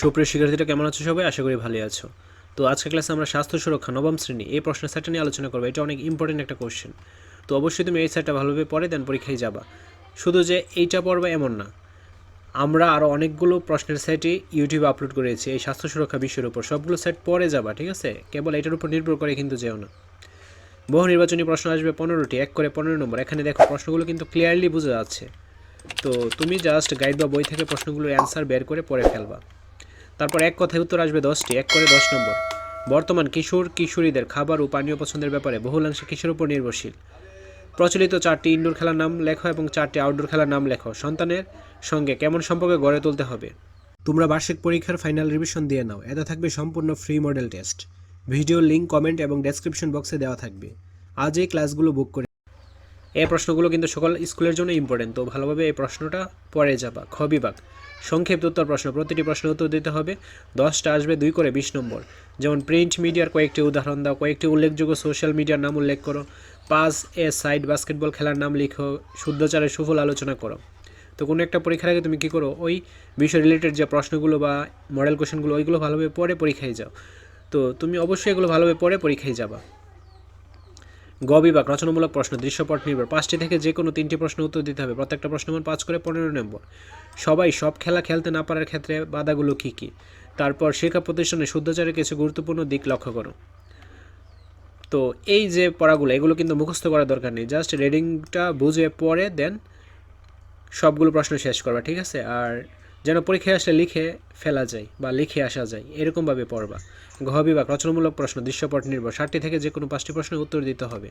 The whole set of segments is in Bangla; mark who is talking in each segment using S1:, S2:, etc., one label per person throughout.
S1: সুপ্রিয় শিক্ষার্থীরা, কেমন আছো সবাই? আশা করি ভালোই আছো। তো আজকের ক্লাসে আমরা স্বাস্থ্য সুরক্ষা নবম শ্রেণি, এই প্রশ্নের সেটটা নিয়ে আলোচনা করব। এটা অনেক ইম্পর্টেন্ট একটা কোশ্চেন তো অবশ্যই তুমি এই সেটটা ভালোভাবে পড়ে দেন পরীক্ষায় যাবা। শুধু যে এইটা পড়বে এমন না, আমরা আরও অনেকগুলো প্রশ্নের সেটই ইউটিউবে আপলোড করেছি এই স্বাস্থ্য সুরক্ষা বিষয়ের উপর। সবগুলো সেট পরে যাবা, ঠিক আছে? কেবল এটার উপর নির্ভর করে কিন্তু যেও না। বহু নির্বাচনী প্রশ্ন আসবে পনেরোটি, এক করে পনেরো নম্বর। এখানে দেখো, প্রশ্নগুলো কিন্তু ক্লিয়ারলি বোঝা যাচ্ছে। তো তুমি জাস্ট গাইড বা বই থেকে প্রশ্নগুলোর অ্যান্সার বের করে পড়ে ফেলবা। তারপর এক কথায় উত্তর আসবে দশটি, এক করে দশ নম্বর। বর্তমান কিশোর, কিশোরীদের খাবার ও পানীয় পছন্দের ব্যাপারে বহুলাংশে কিশোর উপর নির্ভরশীল। প্রচলিত চারটি ইনডোর খেলার নাম লেখো এবং চারটি আউটডোর খেলার নাম লেখো। সন্তানের সঙ্গে কেমন সম্পর্কে গড়ে তুলতে হবে? তোমরা বার্ষিক পরীক্ষার ফাইনাল রিভিশন দিয়ে নাও। এতে থাকবে সম্পূর্ণ free model test. Video link comment এবং ডেসক্রিপশন বক্সে দেওয়া থাকবে। আজ এই ক্লাসগুলো বুক করে এই প্রশ্নগুলো কিন্তু সকল স্কুলের জন্য ইম্পর্টেন্ট তো ভালোভাবে এই প্রশ্নটা পড়ে যাবা। খ বিভাগ, সংক্ষিপ্ত উত্তর প্রশ্ন, প্রতিটি প্রশ্নের উত্তর দিতে হবে, দশটা আসবে দুই করে বিশ নম্বর। যেমন প্রিন্ট মিডিয়ার কয়েকটি উদাহরণ দাও, কয়েকটি উল্লেখযোগ্য সোশ্যাল মিডিয়ার নাম উল্লেখ করো, পাস, এ, সাইড বাস্কেটবল খেলার নাম লিখো শুদ্ধচারের সুফল আলোচনা করো। তো কোনো একটা পরীক্ষার আগে তুমি কী করো, ওই বিষয় রিলেটেড যে প্রশ্নগুলো বা মডেল কোশ্চেনগুলো ওইগুলো ভালোভাবে পড়ে পরীক্ষায় যাও। তো তুমি অবশ্যই এগুলো ভালোভাবে পড়ে পরীক্ষায় যাবা। গ বিভাগ রচনামূলক প্রশ্ন, দৃশ্যপট নির্ভর। পাঁচটি থেকে যে কোনো তিনটি প্রশ্ন উত্তর দিতে হবে। প্রত্যেকটা প্রশ্ন মান পাঁচ করে পনেরো নম্বর। সবাই সব খেলা খেলতে না পারার ক্ষেত্রে বাধাগুলো কী কী? তারপর শিক্ষা প্রতিষ্ঠানে শুদ্ধাচারের কিছু গুরুত্বপূর্ণ দিক লক্ষ্য করো। তো এই যে পড়াগুলো, এগুলো কিন্তু মুখস্থ করার দরকার নেই। জাস্ট রিডিংটা বুঝে পড়ে দেন, সবগুলো প্রশ্ন শেষ করবা, ঠিক আছে? আর যেন পরীক্ষায় আসলে লিখে ফেলা যায় বা লিখে আসা যায়, এরকমভাবে পড়বা। ঘ বিভাগ রচনামূলক প্রশ্ন, দৃশ্যপট নির্ভর, ষাটটি থেকে যে কোনো পাঁচটি প্রশ্নের উত্তর দিতে হবে।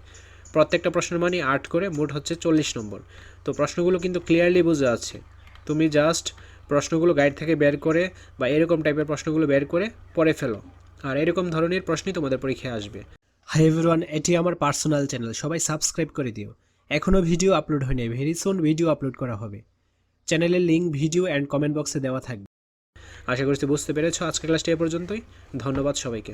S1: প্রত্যেকটা প্রশ্নের মানে আট করে, মোট হচ্ছে চল্লিশ নম্বর। তো প্রশ্নগুলো কিন্তু ক্লিয়ারলি বোঝা আছে। তুমি জাস্ট প্রশ্নগুলো গাইড থেকে বের করে বা এরকম টাইপের প্রশ্নগুলো বের করে পড়ে ফেলো। আর এরকম ধরনের প্রশ্নই তোমাদের পরীক্ষায় আসবে। হাই এভরিওয়ান এটি আমার পার্সোনাল চ্যানেল সবাই সাবস্ক্রাইব করে দিও। এখনও ভিডিও আপলোড হয়নি ভেরি সোন ভিডিও আপলোড করা হবে। চ্যানেলের লিঙ্ক ভিডিও অ্যান্ড কমেন্ট বক্সে দেওয়া থাকবে। আশা করছি বুঝতে পেরেছ। আজকের ক্লাসটি এ পর্যন্তই। ধন্যবাদ সবাইকে।